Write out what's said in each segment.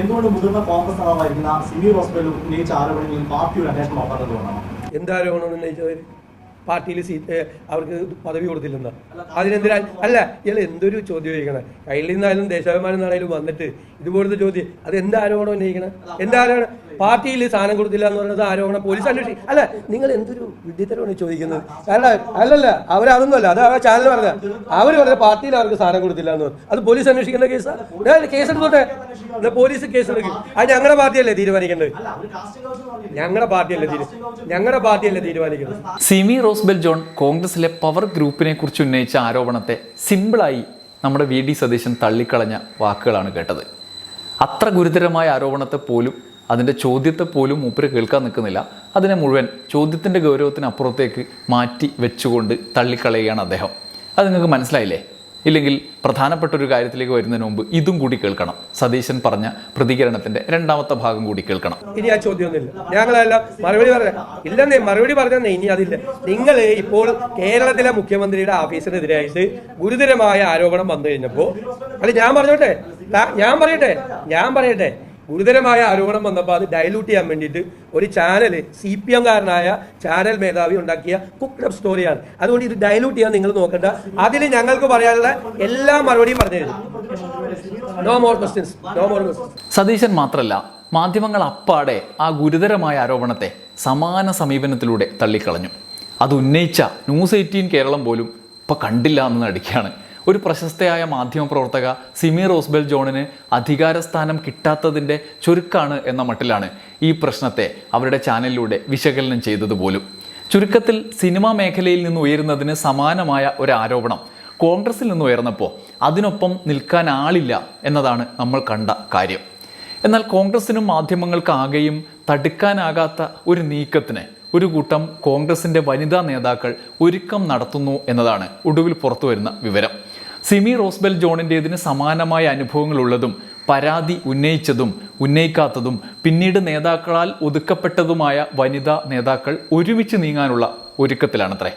എന്തുകൊണ്ട് മുതിർന്ന കോൺഗ്രസ് നേതാവായിരിക്കുന്ന സിമി ഹോസ്പിറ്റലിൽ ഉന്നയിച്ച ആരോപണങ്ങളിൽ പാർട്ടിയുടെ അന്വേഷണം നോക്കാത്തതുകൊണ്ടാണ് എന്താരോപണം ഉന്നയിച്ചവർ പാർട്ടിയിൽ സീറ്റ് അവർക്ക് പദവി കൊടുത്തില്ലെന്ന്? അതിനെന്തിനാ അല്ല ഇയാൾ എന്തൊരു ചോദ്യം ചോദിക്കണം? കയ്യിൽ നിന്നായാലും ദേശാഭിമാനം നിന്നായാലും വന്നിട്ട് ഇതുപോലത്തെ ചോദ്യം അത് എന്താരോപണം ഉന്നയിക്കണം? എന്താരോപണം പാർട്ടിയിൽ സ്ഥാനം കൊടുത്തില്ല എന്ന് പറയുന്നത് ആരോപണം? പോലീസ് അന്വേഷിക്കും അല്ല നിങ്ങൾ എന്തൊരു വിഡ്ഢിത്തരമാണ് ചോദിക്കുന്നത്? അല്ല അല്ലല്ല അവരതൊന്നുമല്ല. അത് ആ ചാനൽ പറഞ്ഞ അവർ പറഞ്ഞ പാർട്ടിയിൽ അവർക്ക് സ്ഥാനം കൊടുത്തില്ല എന്ന് പറഞ്ഞു. അത് പോലീസ് അന്വേഷിക്കേണ്ട കേസാണ് കേസ് എടുത്തോട്ടെ. പോലീസ് കേസ് എടുക്കും. അത് ഞങ്ങളുടെ പാർട്ടിയല്ലേ തീരുമാനിക്കേണ്ടത് ഞങ്ങളുടെ പാർട്ടിയല്ലേ ഞങ്ങളുടെ പാർട്ടിയല്ലേ തീരുമാനിക്കുന്നത്? സിമി റോസ്ബെൽ ജോൺ കോൺഗ്രസിലെ പവർ ഗ്രൂപ്പിനെ കുറിച്ച് ഉന്നയിച്ച ആരോപണത്തെ സിമ്പിളായി നമ്മുടെ വി ഡി സതീശൻ തള്ളിക്കളഞ്ഞ വാക്കുകളാണ് കേട്ടത്. അത്ര ഗുരുതരമായ ആരോപണത്തെ പോലും അതിന്റെ ചോദ്യത്തെ പോലും മൂപ്പര് കേൾക്കാൻ നിൽക്കുന്നില്ല. അതിനെ മുഴുവൻ ചോദ്യത്തിന്റെ ഗൗരവത്തിനപ്പുറത്തേക്ക് മാറ്റി വെച്ചുകൊണ്ട് തള്ളിക്കളയുകയാണ് അദ്ദേഹം. അത് നിങ്ങൾക്ക് മനസ്സിലായില്ലേ? ഇല്ലെങ്കിൽ പ്രധാനപ്പെട്ട ഒരു കാര്യത്തിലേക്ക് വരുന്നതിന് മുമ്പ് ഇതും കൂടി കേൾക്കണം. സതീശൻ പറഞ്ഞ പ്രതികരണത്തിന്റെ രണ്ടാമത്തെ ഭാഗം കൂടി കേൾക്കണം. ഇനി ആ ചോദ്യമൊന്നുമില്ല. ഞങ്ങളെല്ലാം മറുപടി പറഞ്ഞ ഇല്ലെന്നേ മറുപടി പറഞ്ഞേ ഇനി അതില്ല. നിങ്ങൾ ഇപ്പോൾ കേരളത്തിലെ മുഖ്യമന്ത്രിയുടെ ഓഫീസിനെതിരായിട്ട് ഗുരുതരമായ ആരോപണം വന്നു കഴിഞ്ഞപ്പോ അല്ല ഞാൻ പറഞ്ഞോട്ടെ. ഞാൻ പറയട്ടെ. ഞാൻ പറയട്ടെ. ഗുരുതരമായ ആരോപണം വന്നപ്പോൾ അത് ഡയലൂട്ട് ചെയ്യാൻ വേണ്ടിയിട്ട് ഒരു ചാനൽ സി പി എംകാരനായ ചാനൽ മേധാവി ഉണ്ടാക്കിയ കുക്ക്ഡ് അപ്പ് സ്റ്റോറിയാണ് അതുകൊണ്ട് ഇത് ഡയലൂട്ട് ചെയ്യാൻ നിങ്ങൾ നോക്കണ്ട. അതിൽ ഞങ്ങൾക്ക് പറയാനുള്ള എല്ലാ മറുപടിയും പറഞ്ഞു തരും. No more questions no more questions Satheesan മാത്രമല്ല മാധ്യമങ്ങൾ അപ്പാടെ ആ ഗുരുതരമായ ആരോപണത്തെ സമാന സമീപനത്തിലൂടെ തള്ളിക്കളഞ്ഞു. അത് ഉന്നയിച്ച ന്യൂസ് എയ്റ്റീൻ കേരളം പോലും ഇപ്പം കണ്ടില്ല എന്ന് നടിക്കുകയാണ്. ഒരു പ്രശസ്തയായ മാധ്യമപ്രവർത്തക സിമി റോസ്ബെൽ ജോണിന് അധികാരസ്ഥാനം കിട്ടാത്തതിന്റെ ചുരുക്കാണ് എന്ന മട്ടിലാണ് ഈ പ്രശ്നത്തെ അവരുടെ ചാനലിലൂടെ വിശകലനം ചെയ്തത് പോലും ചുരുക്കത്തിൽ സിനിമാ മേഖലയിൽ നിന്ന് ഉയരുന്നതിന് സമാനമായ ഒരു ആരോപണം കോൺഗ്രസിൽ നിന്ന് ഉയർന്നപ്പോൾ അതിനൊപ്പം നിൽക്കാൻ ആളില്ല എന്നതാണ് നമ്മൾ കണ്ട കാര്യം. എന്നാൽ കോൺഗ്രസിനും മാധ്യമങ്ങൾക്കാകെയും തടുക്കാനാകാത്ത ഒരു നീക്കത്തിന് ഒരു കൂട്ടം കോൺഗ്രസിന്റെ വനിതാ നേതാക്കൾ ഒരുക്കം നടത്തുന്നു എന്നതാണ് ഒടുവിൽ പുറത്തു വരുന്ന വിവരം. സിമി റോസ്ബെൽ ജോണിന്റേതിന് സമാനമായ അനുഭവങ്ങളുള്ളതും പരാതി ഉന്നയിച്ചതും ഉന്നയിക്കാത്തതും പിന്നീട് നേതാക്കളാൽ ഒതുക്കപ്പെട്ടതുമായ വനിതാ നേതാക്കൾ ഒരുമിച്ച് നീങ്ങാനുള്ള ഒരുക്കത്തിലാണത്രേ.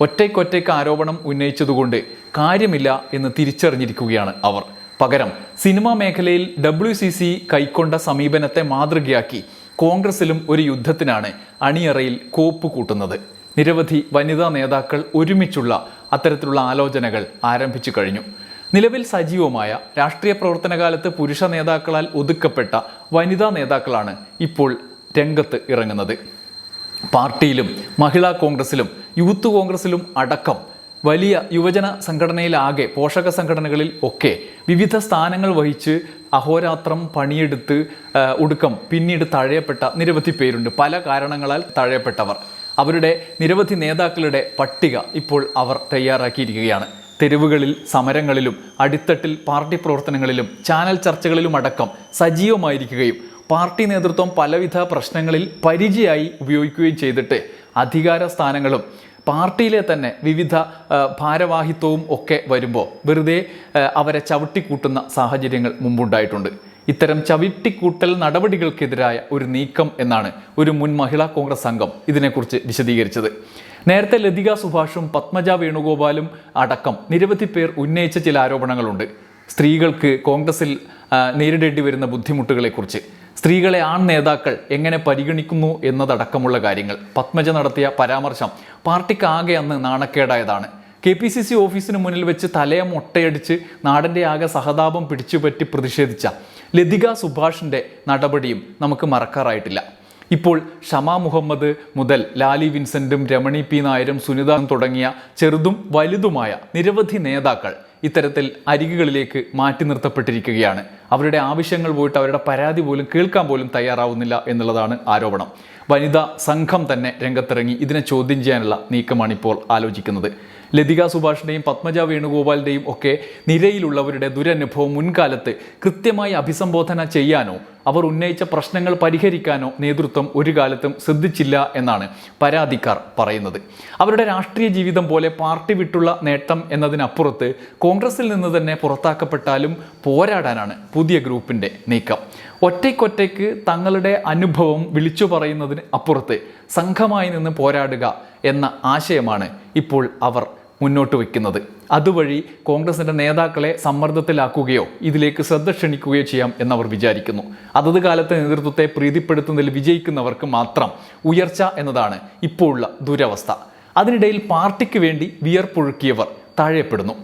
ഒറ്റയ്ക്കൊറ്റയ്ക്ക് ആരോപണം ഉന്നയിച്ചതുകൊണ്ട് കാര്യമില്ല എന്ന് തിരിച്ചറിഞ്ഞിരിക്കുകയാണ് അവർ. പകരം സിനിമാ മേഖലയിൽ ഡബ്ല്യു സി സി കൈക്കൊണ്ട സമീപനത്തെ മാതൃകയാക്കി കോൺഗ്രസിലും ഒരു യുദ്ധത്തിനാണ് അണിയറയിൽ കോപ്പ് കൂട്ടുന്നത് നിരവധി വനിതാ നേതാക്കൾ ഒരുമിച്ചുള്ള അത്തരത്തിലുള്ള ആലോചനകൾ ആരംഭിച്ചു കഴിഞ്ഞു. നിലവിൽ സജീവമായ രാഷ്ട്രീയ പ്രവർത്തന കാലത്ത് പുരുഷ നേതാക്കളാൽ ഒതുക്കപ്പെട്ട വനിതാ നേതാക്കളാണ് ഇപ്പോൾ രംഗത്ത് ഇറങ്ങുന്നത്. പാർട്ടിയിലും മഹിളാ കോൺഗ്രസിലും യൂത്ത് കോൺഗ്രസിലും അടക്കം വലിയ യുവജന സംഘടനയിലാകെ പോഷക സംഘടനകളിൽ ഒക്കെ വിവിധ സ്ഥാനങ്ങൾ വഹിച്ച് അഹോരാത്രം പണിയെടുത്ത് ഒടുക്കം പിന്നീട് തഴയപ്പെട്ട നിരവധി പേരുണ്ട്. പല കാരണങ്ങളാൽ തഴയപ്പെട്ടവർ. അവരുടെ നിരവധി നേതാക്കളുടെ പട്ടിക ഇപ്പോൾ അവർ തയ്യാറാക്കിയിരിക്കുകയാണ്. തെരുവുകളിൽ സമരങ്ങളിലും അടിത്തട്ടിൽ പാർട്ടി പ്രവർത്തനങ്ങളിലും ചാനൽ ചർച്ചകളിലും അടക്കം സജീവമായിരിക്കുകയും പാർട്ടി നേതൃത്വം പലവിധ പ്രശ്നങ്ങളിൽ പരിചയമായി ഉപയോഗിക്കുകയും ചെയ്തിട്ട് അധികാര സ്ഥാനങ്ങളും പാർട്ടിയിലെ തന്നെ വിവിധ ഭാരവാഹിത്വവും ഒക്കെ വരുമ്പോൾ വെറുതെ അവരെ ചവിട്ടിക്കൂട്ടുന്ന സാഹചര്യങ്ങൾ മുമ്പുണ്ടായിട്ടുണ്ട്. ഇത്തരം ചവിട്ടിക്കൂട്ടൽ നടപടികൾക്കെതിരായ ഒരു നീക്കം എന്നാണ് ഒരു മുൻ മഹിളാ കോൺഗ്രസ് അംഗം ഇതിനെക്കുറിച്ച് വിശദീകരിച്ചത്. നേരത്തെ ലതിക സുഭാഷും പത്മജ വേണുഗോപാലും അടക്കം നിരവധി പേർ ഉന്നയിച്ച ചില ആരോപണങ്ങളുണ്ട്. സ്ത്രീകൾക്ക് കോൺഗ്രസിൽ നേരിടേണ്ടി വരുന്ന ബുദ്ധിമുട്ടുകളെക്കുറിച്ച്. സ്ത്രീകളെ ആൺ നേതാക്കൾ എങ്ങനെ പരിഗണിക്കുന്നു എന്നതടക്കമുള്ള കാര്യങ്ങൾ. പത്മജ നടത്തിയ പരാമർശം പാർട്ടിക്കാകെ അന്ന് നാണക്കേടായതാണ്. കെ പി സി സി ഓഫീസിന് മുന്നിൽ വെച്ച് തലയെ മൊട്ടയടിച്ച് നാടിന്റെ ആകെ സഹതാപം പിടിച്ചുപറ്റി പ്രതിഷേധിച്ച ലതിക സുഭാഷിന്റെ നടപടിയും നമുക്ക് മറക്കാറായിട്ടില്ല. ഇപ്പോൾ ഷമാ മുഹമ്മദ് മുതൽ ലാലി വിൻസെന്റും രമണി പി നായരും സുനിത തുടങ്ങിയ ചെറുതും വലുതുമായ നിരവധി നേതാക്കൾ ഇത്തരത്തിൽ അരികുകളിലേക്ക് മാറ്റി നിർത്തപ്പെട്ടിരിക്കുകയാണ്. അവരുടെ ആവശ്യങ്ങൾ പോയിട്ട് അവരുടെ പരാതി പോലും കേൾക്കാൻ പോലും തയ്യാറാവുന്നില്ല എന്നുള്ളതാണ് ആരോപണം. വനിതാ സംഘം തന്നെ രംഗത്തിറങ്ങി. ഇതിനെ ചോദ്യം ചെയ്യാനുള്ള നീക്കമാണ് ഇപ്പോൾ ആലോചിക്കുന്നത്. ലതിക സുഭാഷിന്റെയും പത്മജ വേണുഗോപാലിന്റെയും ഒക്കെ നിരയിലുള്ളവരുടെ ദുരനുഭവം മുൻകാലത്ത് കൃത്യമായി അഭിസംബോധന ചെയ്യാനോ അവർ ഉന്നയിച്ച പ്രശ്നങ്ങൾ പരിഹരിക്കാനോ നേതൃത്വം ഒരു കാലത്തും ശ്രദ്ധിച്ചില്ല എന്നാണ് പരാതിക്കാർ പറയുന്നത്. അവരുടെ രാഷ്ട്രീയ ജീവിതം പോലെ പാർട്ടി വിട്ടുള്ള നേട്ടം എന്നതിനപ്പുറത്ത് കോൺഗ്രസിൽ നിന്ന് തന്നെ പുറത്താക്കപ്പെട്ടാലും പോരാടാനാണ് പുതിയ ഗ്രൂപ്പിന്റെ നീക്കം. ഒറ്റയ്ക്കൊറ്റയ്ക്ക് തങ്ങളുടെ അനുഭവം വിളിച്ചു പറയുന്നതിന് അപ്പുറത്ത് സംഘമായി നിന്ന് പോരാടുക എന്ന ആശയമാണ് ഇപ്പോൾ അവർ മുന്നോട്ട് വയ്ക്കുന്നത്. അതുവഴി കോൺഗ്രസിന്റെ നേതാക്കളെ സമ്മർദ്ദത്തിലാക്കുകയോ ഇതിലേക്ക് ശ്രദ്ധ ക്ഷണിക്കുകയോ ചെയ്യാം എന്നവർ വിചാരിക്കുന്നു. അതത് കാലത്തെ നേതൃത്വത്തെ പ്രീതിപ്പെടുത്തുന്നതിൽ വിജയിക്കുന്നവർക്ക് മാത്രം ഉയർച്ച എന്നതാണ് ഇപ്പോഴുള്ള ദുരവസ്ഥ. അതിനിടയിൽ പാർട്ടിക്ക് വേണ്ടി വിയർപ്പൊഴുക്കിയവർ താഴെപ്പെടുന്നു.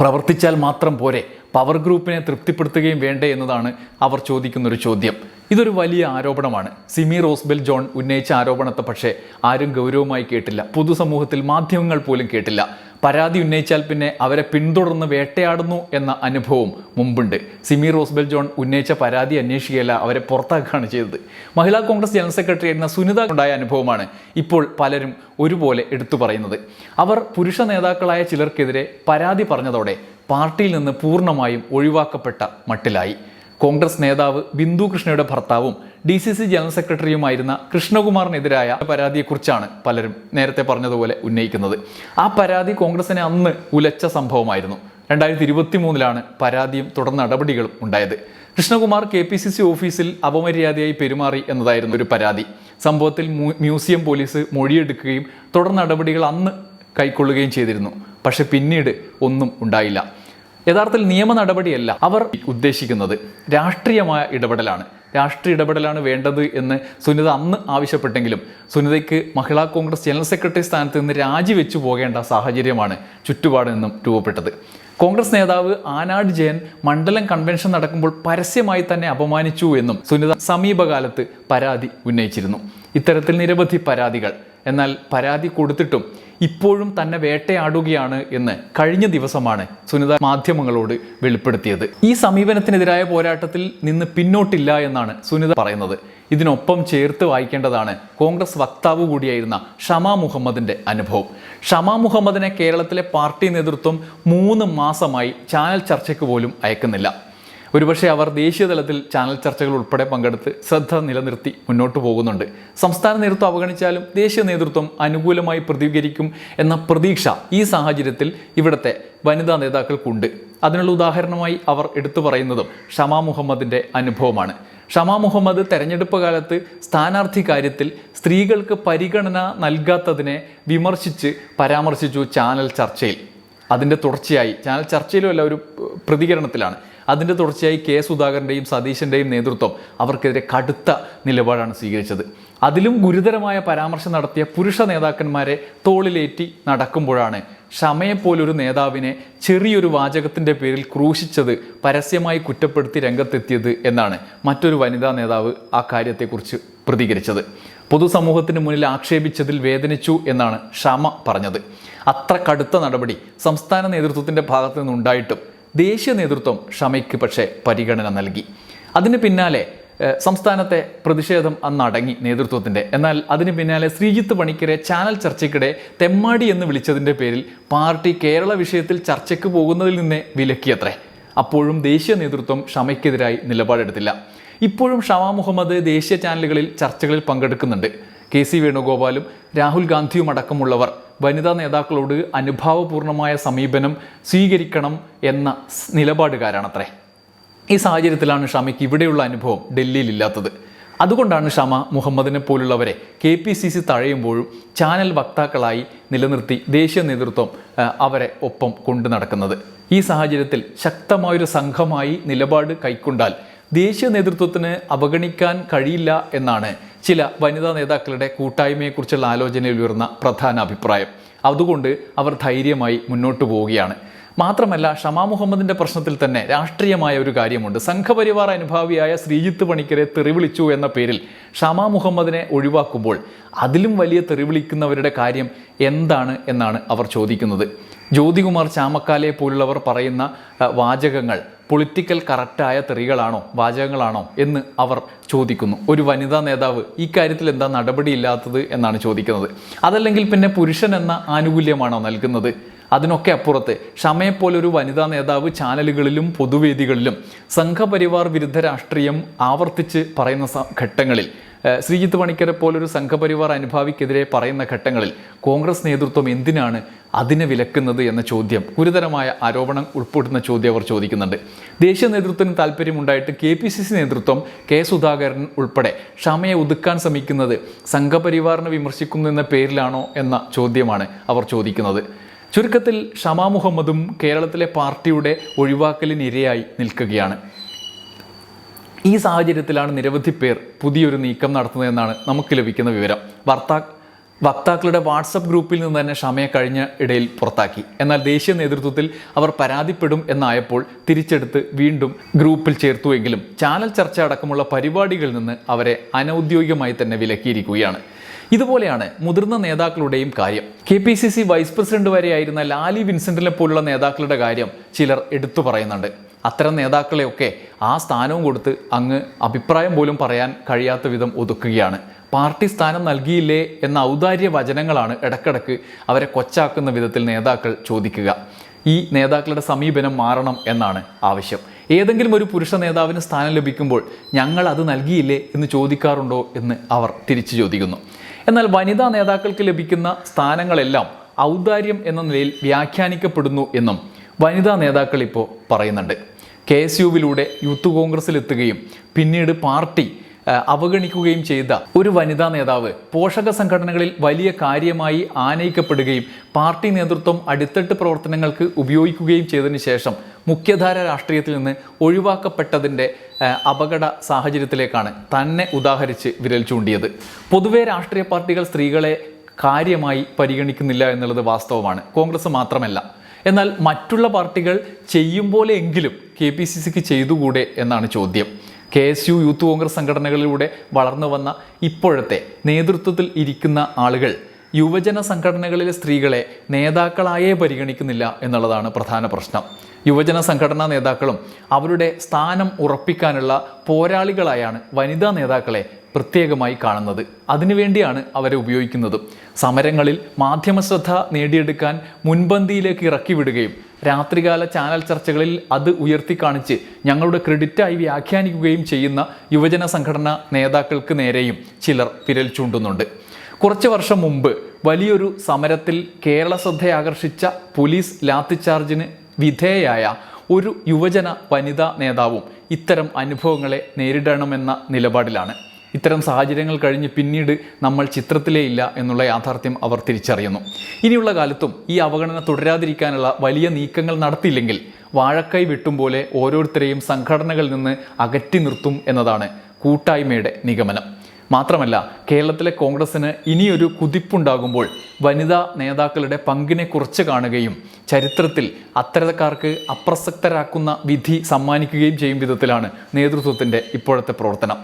പ്രവർത്തിച്ചാൽ മാത്രം പോരെ പവർ ഗ്രൂപ്പിനെ തൃപ്തിപ്പെടുത്തുകയും വേണ്ടേ എന്നതാണ് അവർ ചോദിക്കുന്നൊരു ചോദ്യം. ഇതൊരു വലിയ ആരോപണമാണ്. സിമി റോസ്ബെൽ ജോൺ ഉന്നയിച്ച ആരോപണത്തെ പക്ഷേ ആരും ഗൗരവമായി കേട്ടില്ല. പൊതുസമൂഹത്തിൽ മാധ്യമങ്ങൾ പോലും കേട്ടില്ല. പരാതി ഉന്നയിച്ചാൽ പിന്നെ അവരെ പിന്തുടർന്ന് വേട്ടയാടുന്നു എന്ന അനുഭവം മുമ്പുണ്ട്. സിമി റോസ്ബെൽ ജോൺ ഉന്നയിച്ച പരാതി അന്വേഷിക്കുകയല്ല അവരെ പുറത്താക്കുകയാണ് ചെയ്തത്. മഹിളാ കോൺഗ്രസ് ജനറൽ സെക്രട്ടറി ആയിരുന്ന സുനിത ഉണ്ടായ അനുഭവമാണ് ഇപ്പോൾ പലരും ഒരുപോലെ എടുത്തു പറയുന്നത്. അവർ പുരുഷ നേതാക്കളായ ചിലർക്കെതിരെ പരാതി പറഞ്ഞതോടെ പാർട്ടിയിൽ നിന്ന് പൂർണമായും ഒഴിവാക്കപ്പെട്ട മട്ടിലായി. കോൺഗ്രസ് നേതാവ് ബിന്ദു കൃഷ്ണയുടെ ഭർത്താവും ഡി സി സി ജനറൽ സെക്രട്ടറിയുമായിരുന്ന കൃഷ്ണകുമാറിനെതിരായ പരാതിയെക്കുറിച്ചാണ് പലരും നേരത്തെ പറഞ്ഞതുപോലെ ഉന്നയിക്കുന്നത്. ആ പരാതി കോൺഗ്രസിനെ അന്ന് ഉലച്ച സംഭവമായിരുന്നു. രണ്ടായിരത്തി ഇരുപത്തി മൂന്നിലാണ് പരാതിയും തുടർ നടപടികളും ഉണ്ടായത്. Krishnakumar K P C C ഓഫീസിൽ അപമര്യാദയായി പെരുമാറി എന്നതായിരുന്നു ഒരു പരാതി. സംഭവത്തിൽ മ്യൂസിയം പോലീസ് മൊഴിയെടുക്കുകയും തുടർ നടപടികൾ അന്ന് കൈക്കൊള്ളുകയും ചെയ്തിരുന്നു. പക്ഷെ പിന്നീട് ഒന്നും ഉണ്ടായില്ല. യഥാർത്ഥത്തിൽ നിയമ നടപടിയല്ല അവർ ഉദ്ദേശിക്കുന്നത് രാഷ്ട്രീയമായ ഇടപെടലാണ്. രാഷ്ട്രീയ ഇടപെടലാണ് വേണ്ടത് എന്ന് സുനിത അന്ന് ആവശ്യപ്പെട്ടെങ്കിലും സുനിതയ്ക്ക് മഹിളാ കോൺഗ്രസ് ജനറൽ സെക്രട്ടറി സ്ഥാനത്ത് നിന്ന് രാജിവെച്ചു പോകേണ്ട സാഹചര്യമാണ് ചുറ്റുപാട് നിന്നും രൂപപ്പെട്ടത്. കോൺഗ്രസ് നേതാവ് ആനാട് ജയൻ മണ്ഡലം കൺവെൻഷൻ നടക്കുമ്പോൾ പരസ്യമായി തന്നെ അപമാനിച്ചു എന്നും സുനിത സമീപകാലത്ത് പരാതി ഉന്നയിച്ചിരുന്നു. ഇത്തരത്തിൽ നിരവധി പരാതികൾ. എന്നാൽ പരാതി കൊടുത്തിട്ടും ഇപ്പോഴും തന്നെ വേട്ടയാടുകയാണ് എന്ന് കഴിഞ്ഞ ദിവസമാണ് സുനിത മാധ്യമങ്ങളോട് വെളിപ്പെടുത്തിയത്. ഈ സമീപനത്തിനെതിരായ പോരാട്ടത്തിൽ നിന്ന് പിന്നോട്ടില്ല എന്നാണ് സുനിത പറയുന്നത്. ഇതിനൊപ്പം ചേർത്ത് വായിക്കേണ്ടതാണ് കോൺഗ്രസ് വക്താവ് കൂടിയായിരുന്ന ഷമാ മുഹമ്മദിന്റെ അനുഭവം. ഷമാ മുഹമ്മദിനെ കേരളത്തിലെ പാർട്ടി നേതൃത്വം മൂന്ന് മാസമായി ചാനൽ ചർച്ചയ്ക്ക് പോലും അയക്കുന്നില്ല. ഒരുപക്ഷെ അവർ ദേശീയ തലത്തിൽ ചാനൽ ചർച്ചകൾ ഉൾപ്പെടെ പങ്കെടുത്ത് ശ്രദ്ധ നിലനിർത്തി മുന്നോട്ട് പോകുന്നുണ്ട്. സംസ്ഥാന നേതൃത്വം അവഗണിച്ചാലും ദേശീയ നേതൃത്വം അനുകൂലമായി പ്രതികരിക്കും എന്ന പ്രതീക്ഷ ഈ സാഹചര്യത്തിൽ ഇവിടുത്തെ വനിതാ നേതാക്കൾക്കുണ്ട്. അതിനുള്ള ഉദാഹരണമായി അവർ എടുത്തു പറയുന്നതും ഷമാ മുഹമ്മദിന്റെ അനുഭവമാണ്. ഷമാ മുഹമ്മദ് തെരഞ്ഞെടുപ്പ് കാലത്ത് സ്ഥാനാർത്ഥി കാര്യത്തിൽ സ്ത്രീകൾക്ക് പരിഗണന നൽകാത്തതിനെ വിമർശിച്ച് പരാമർശിച്ചു ചാനൽ ചർച്ചയിൽ. അതിന്റെ തുടർച്ചയായി ചാനൽ ചർച്ചയിലും അല്ല ഒരു പ്രതികരണത്തിലാണ്. അതിന്റെ തുടർച്ചയായി കെ സുധാകരന്റെയും സതീശന്റെയും നേതൃത്വം അവർക്കെതിരെ കടുത്ത നിലപാടാണ് സ്വീകരിച്ചത്. അതിലും ഗുരുതരമായ പരാമർശം നടത്തിയ പുരുഷ നേതാക്കന്മാരെ തോളിലേറ്റി നടക്കുമ്പോഴാണ് ഷമയെപ്പോലൊരു നേതാവിനെ ചെറിയൊരു വാചകത്തിന്റെ പേരിൽ ക്രൂശിച്ചത് പരസ്യമായി കുറ്റപ്പെടുത്തി രംഗത്തെത്തിയത് എന്നാണ് മറ്റൊരു വനിതാ നേതാവ് ആ കാര്യത്തെക്കുറിച്ച് പ്രതികരിച്ചത്. പൊതുസമൂഹത്തിന് മുന്നിൽ ആക്ഷേപിച്ചതിൽ വേദനിച്ചു എന്നാണ് ക്ഷമ പറഞ്ഞത്. അത്ര കടുത്ത നടപടി സംസ്ഥാന നേതൃത്വത്തിന്റെ ഭാഗത്തു നിന്നുണ്ടായിട്ടും ദേശീയ നേതൃത്വം ഷമയ്ക്ക് പക്ഷേ പരിഗണന നൽകി. അതിന് പിന്നാലെ സംസ്ഥാനത്തെ പ്രതിഷേധം അന്ന് അടങ്ങി നേതൃത്വത്തിന്റെ എന്നാൽ അതിന് പിന്നാലെ ശ്രീജിത്ത് പണിക്കരെ ചാനൽ ചർച്ചയ്ക്കിടെ തെമ്മാടി എന്ന് വിളിച്ചതിന്റെ പേരിൽ പാർട്ടി കേരള വിഷയത്തിൽ ചർച്ചയ്ക്ക് പോകുന്നതിൽ നിന്ന് വിലക്കിയത്രേ. അപ്പോഴും ദേശീയ നേതൃത്വം ഷമയ്ക്കെതിരായി നിലപാടെടുത്തില്ല. ഇപ്പോഴും ഷമ മുഹമ്മദ് ദേശീയ ചാനലുകളിൽ ചർച്ചകളിൽ പങ്കെടുക്കുന്നുണ്ട്. കെ സി വേണുഗോപാലും രാഹുൽ ഗാന്ധിയും അടക്കമുള്ളവർ വനിതാ നേതാക്കളോട് അനുഭാവപൂർണമായ സമീപനം സ്വീകരിക്കണം എന്ന നിലപാടുകാരാണത്രേ. ഈ സാഹചര്യത്തിലാണ് ഷമയ്ക്ക് ഇവിടെയുള്ള അനുഭവം ഡൽഹിയിൽ ഇല്ലാത്തത്. അതുകൊണ്ടാണ് ഷമ മുഹമ്മദിനെ പോലുള്ളവരെ കെ പി സി സി തഴയുമ്പോഴും ചാനൽ വക്താക്കളായി നിലനിർത്തി ദേശീയ നേതൃത്വം അവരെ ഒപ്പം കൊണ്ടു നടക്കുന്നത്. ഈ സാഹചര്യത്തിൽ ശക്തമായൊരു സംഘമായി നിലപാട് കൈക്കൊണ്ടാൽ ദേശീയ നേതൃത്വത്തിന് അവഗണിക്കാൻ കഴിയില്ല എന്നാണ് ചില വനിതാ നേതാക്കളുടെ കൂട്ടായ്മയെക്കുറിച്ചുള്ള ആലോചനയിൽ ഉയർന്ന പ്രധാന അഭിപ്രായം. അതുകൊണ്ട് അവർ ധൈര്യമായി മുന്നോട്ട് പോവുകയാണ്. മാത്രമല്ല ഷമാ മുഹമ്മദിന്റെ പ്രശ്നത്തിൽ തന്നെ രാഷ്ട്രീയമായ ഒരു കാര്യമുണ്ട്. സംഘപരിവാർ അനുഭാവിയായ ശ്രീജിത്ത് പണിക്കരെ തെറിവിളിച്ചു എന്ന പേരിൽ ഷമാ മുഹമ്മദിനെ ഒഴിവാക്കുമ്പോൾ അതിലും വലിയ തെറിവിളിക്കുന്നവരുടെ കാര്യം എന്താണ് എന്നാണ് അവർ ചോദിക്കുന്നത്. ജ്യോതികുമാർ ചാമക്കാലയെ പോലുള്ളവർ പറയുന്ന വാചകങ്ങൾ പൊളിറ്റിക്കൽ കറക്റ്റായ തെറികളാണോ വാചകങ്ങളാണോ എന്ന് അവർ ചോദിക്കുന്നു. ഒരു വനിതാ നേതാവ് ഈ കാര്യത്തിൽ എന്താ നടപടിയില്ലാത്തത് എന്നാണ് ചോദിക്കുന്നത്. അതല്ലെങ്കിൽ പിന്നെ പുരുഷൻ എന്ന ആനുകൂല്യമാണോ നൽകുന്നത്? അതിനൊക്കെ അപ്പുറത്ത് ഷമയെപ്പോലൊരു വനിതാ നേതാവ് ചാനലുകളിലും പൊതുവേദികളിലും സംഘപരിവാർ വിരുദ്ധ രാഷ്ട്രീയം ആവർത്തിച്ച് പറയുന്ന ഘട്ടങ്ങളിൽ ശ്രീജിത്ത് പണിക്കരെ പോലൊരു സംഘപരിവാർ അനുഭാവിക്കെതിരെ പറയുന്ന ഘട്ടങ്ങളിൽ കോൺഗ്രസ് നേതൃത്വം എന്തിനാണ് അതിനെ വിലക്കുന്നത് എന്ന ചോദ്യം ഗുരുതരമായ ആരോപണം ഉൾപ്പെടുന്ന ചോദ്യം അവർ ചോദിക്കുന്നുണ്ട്. ദേശീയ നേതൃത്വത്തിന് താല്പര്യമുണ്ടായിട്ട് കെ പി സി സി നേതൃത്വം കെ സുധാകരൻ ഉൾപ്പെടെ ഷമയെ ഒതുക്കാൻ ശ്രമിക്കുന്നത് സംഘപരിവാറിനെ വിമർശിക്കുന്നു എന്ന പേരിലാണോ എന്ന ചോദ്യമാണ് അവർ ചോദിക്കുന്നത്. ചുരുക്കത്തിൽ ഷമാ മുഹമ്മദും കേരളത്തിലെ പാർട്ടിയുടെ ഒഴിവാക്കലിനിരയായി നിൽക്കുകയാണ്. ഈ സാഹചര്യത്തിലാണ് നിരവധി പേർ പുതിയൊരു നീക്കം നടത്തുന്നതെന്നാണ് നമുക്ക് ലഭിക്കുന്ന വിവരം. വാർത്താ വക്താക്കളുടെ വാട്സപ്പ് ഗ്രൂപ്പിൽ നിന്ന് തന്നെ ഷമയെ കഴിഞ്ഞ ഇടയിൽ പുറത്താക്കി. എന്നാൽ ദേശീയ നേതൃത്വത്തിൽ അവർ പരാതിപ്പെടും എന്നായപ്പോൾ തിരിച്ചെടുത്ത് വീണ്ടും ഗ്രൂപ്പിൽ ചേർത്തുവെങ്കിലും ചാനൽ ചർച്ച അടക്കമുള്ള പരിപാടികളിൽ നിന്ന് അവരെ അനൌദ്യോഗികമായി തന്നെ വിലക്കിയിരിക്കുകയാണ്. ഇതുപോലെയാണ് മുതിർന്ന നേതാക്കളുടെയും കാര്യം. K P C C vice president വരെയായിരുന്ന Lali വിൻസെന്റിനെ പോലുള്ള നേതാക്കളുടെ കാര്യം ചിലർ എടുത്തു പറയുന്നുണ്ട്. അത്തരം നേതാക്കളെയൊക്കെ ആ സ്ഥാനവും കൊടുത്ത് അങ്ങ് അഭിപ്രായം പോലും പറയാൻ കഴിയാത്ത വിധം ഒതുക്കുകയാണ്. പാർട്ടി സ്ഥാനം നൽകിയില്ലേ എന്ന ഔദാര്യ വചനങ്ങളാണ് ഇടക്കിടക്ക് അവരെ കൊച്ചാക്കുന്ന വിധത്തിൽ നേതാക്കൾ ചോദിക്കുക. ഈ നേതാക്കളുടെ സമീപനം മാറണം എന്നാണ് ആവശ്യം. ഏതെങ്കിലും ഒരു പുരുഷ നേതാവിന് സ്ഥാനം ലഭിക്കുമ്പോൾ ഞങ്ങൾ അത് നൽകിയില്ലേ എന്ന് ചോദിക്കാറുണ്ടോ എന്ന് അവർ തിരിച്ചു ചോദിക്കുന്നു. എന്നാൽ വനിതാ നേതാക്കൾക്ക് ലഭിക്കുന്ന സ്ഥാനങ്ങളെല്ലാം ഔദാര്യം എന്ന നിലയിൽ വ്യാഖ്യാനിക്കപ്പെടുന്നു എന്നും വനിതാ നേതാക്കൾ ഇപ്പോൾ പറയുന്നുണ്ട്. കെ എസ് യുവിലൂടെ യൂത്ത് കോൺഗ്രസിലെത്തുകയും പിന്നീട് പാർട്ടി അവഗണിക്കുകയും ചെയ്ത ഒരു വനിതാ നേതാവ് പോഷക സംഘടനകളിൽ വലിയ കാര്യമായി ആനയിക്കപ്പെടുകയും പാർട്ടി നേതൃത്വം അടിത്തട്ട് പ്രവർത്തനങ്ങൾക്ക് ഉപയോഗിക്കുകയും ചെയ്തതിന് ശേഷം മുഖ്യധാര രാഷ്ട്രീയത്തിൽ നിന്ന് ഒഴിവാക്കപ്പെട്ടതിന്റെ അപകട സാഹചര്യത്തിലേക്കാണ് തന്നെ ഉദാഹരിച്ച് വിരൽ ചൂണ്ടിയത്. പൊതുവേ രാഷ്ട്രീയ പാർട്ടികൾ സ്ത്രീകളെ കാര്യമായി പരിഗണിക്കുന്നില്ല എന്നുള്ളത് വാസ്തവമാണ്. കോൺഗ്രസ് മാത്രമല്ല. എന്നാൽ മറ്റുള്ള പാർട്ടികൾ ചെയ്യും പോലെയെങ്കിലും കെ പി സി സിക്ക് ചെയ്തുകൂടെ എന്നാണ് ചോദ്യം. K S U youth Congress സംഘടനകളിലൂടെ വളർന്നു വന്ന ഇപ്പോഴത്തെ നേതൃത്വത്തിൽ ഇരിക്കുന്ന ആളുകൾ യുവജന സംഘടനകളിലെ സ്ത്രീകളെ നേതാക്കളായേ പരിഗണിക്കുന്നില്ല എന്നുള്ളതാണ് പ്രധാന പ്രശ്നം. യുവജന സംഘടനാ നേതാക്കളും അവരുടെ സ്ഥാനം ഉറപ്പിക്കാനുള്ള പോരാളികളായാണ് വനിതാ നേതാക്കളെ പ്രത്യേകമായി കാണുന്നത്. അതിനുവേണ്ടിയാണ് അവരെ ഉപയോഗിക്കുന്നതും. സമരങ്ങളിൽ മാധ്യമശ്രദ്ധ നേടിയെടുക്കാൻ മുൻപന്തിയിലേക്ക് ഇറക്കി വിടുകയും രാത്രികാല ചാനൽ ചർച്ചകളിൽ അത് ഉയർത്തി കാണിച്ച് ഞങ്ങളുടെ ക്രെഡിറ്റായി വ്യാഖ്യാനിക്കുകയും ചെയ്യുന്ന യുവജന സംഘടനാ നേതാക്കൾക്ക് നേരെയും ചിലർ വിരൽ ചൂണ്ടുന്നുണ്ട്. കുറച്ച് വർഷം മുമ്പ് വലിയൊരു സമരത്തിൽ കേരള ശ്രദ്ധയാകർഷിച്ച പോലീസ് ലാത്തിച്ചാർജിന് വിധേയയായ ഒരു യുവജന വനിതാ നേതാവും ഇത്തരം അനുഭവങ്ങളെ നേരിടണമെന്ന നിലപാടിലാണ്. ഇത്തരം സാഹചര്യങ്ങൾ കഴിഞ്ഞ് പിന്നീട് നമ്മൾ ചിത്രത്തിലേ ഇല്ല എന്നുള്ള യാഥാർത്ഥ്യം അവർ തിരിച്ചറിയുന്നു. ഇനിയുള്ള കാലത്തും ഈ അവഗണന തുടരാതിരിക്കാനുള്ള വലിയ നീക്കങ്ങൾ നടത്തിയില്ലെങ്കിൽ വാഴക്കൈ വെട്ടും പോലെ ഓരോരുത്തരെയും സംഘടനകളിൽ നിന്ന് അകറ്റി നിർത്തും എന്നതാണ് കൂട്ടായ്മയുടെ നിഗമനം. മാത്രമല്ല കേരളത്തിലെ കോൺഗ്രസിന് ഇനിയൊരു കുതിപ്പുണ്ടാകുമ്പോൾ വനിതാ നേതാക്കളുടെ പങ്കിനെ കുറച്ച് കാണുകയും ചരിത്രത്തിൽ അത്തരക്കാർക്ക് അപ്രസക്തരാക്കുന്ന വിധി സമ്മാനിക്കുകയും ചെയ്യും വിധത്തിലാണ് നേതൃത്വത്തിന്റെ ഇപ്പോഴത്തെ പ്രവർത്തനം.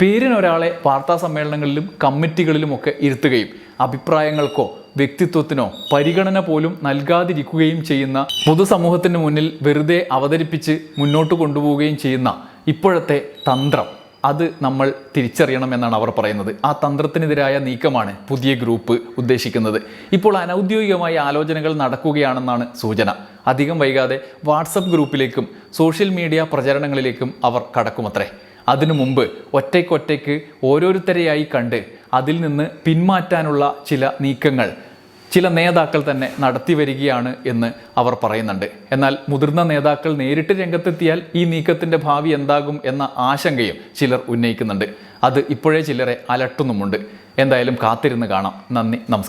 പേരിനൊരാളെ വാർത്താ സമ്മേളനങ്ങളിലും കമ്മിറ്റികളിലുമൊക്കെ ഇരുത്തുകയും അഭിപ്രായങ്ങൾക്കോ വ്യക്തിത്വത്തിനോ പരിഗണന പോലും നൽകാതിരിക്കുകയും ചെയ്യുന്ന പൊതുസമൂഹത്തിന് മുന്നിൽ വെറുതെ അവതരിപ്പിച്ച് മുന്നോട്ട് കൊണ്ടുപോവുകയും ചെയ്യുന്ന ഇപ്പോഴത്തെ തന്ത്രം. അത് നമ്മൾ തിരിച്ചറിയണം എന്നാണ് അവർ പറയുന്നത്. ആ തന്ത്രത്തിനെതിരായ നീക്കമാണ് പുതിയ ഗ്രൂപ്പ് ഉദ്ദേശിക്കുന്നത്. ഇപ്പോൾ അനൗദ്യോഗികമായി ആലോചനകൾ നടക്കുകയാണെന്നാണ് സൂചന. അധികം വൈകാതെ വാട്സപ്പ് ഗ്രൂപ്പിലേക്കും സോഷ്യൽ മീഡിയ പ്രചരണങ്ങളിലേക്കും അവർ കടക്കുമത്രേ. അതിനു മുമ്പ് ഒറ്റയ്ക്കൊറ്റയ്ക്ക് ഓരോരുത്തരെയായി കണ്ട് അതിൽ നിന്ന് പിന്മാറ്റാനുള്ള ചില നീക്കങ്ങൾ ചില നേതാക്കൾ തന്നെ നടത്തി വരികയാണ് എന്ന് അവർ പറയുന്നുണ്ട്. എന്നാൽ മുതിർന്ന നേതാക്കൾ നേരിട്ട് രംഗത്തെത്തിയാൽ ഈ നീക്കത്തിന്റെ ഭാവി എന്താകും എന്ന ആശങ്കയും ചിലർ ഉന്നയിക്കുന്നുണ്ട്. അത് ഇപ്പോഴേ ചിലരെ അലട്ടുന്നുമുണ്ട്. എന്തായാലും കാത്തിരുന്ന് കാണാം. നന്ദി നമസ്കാരം.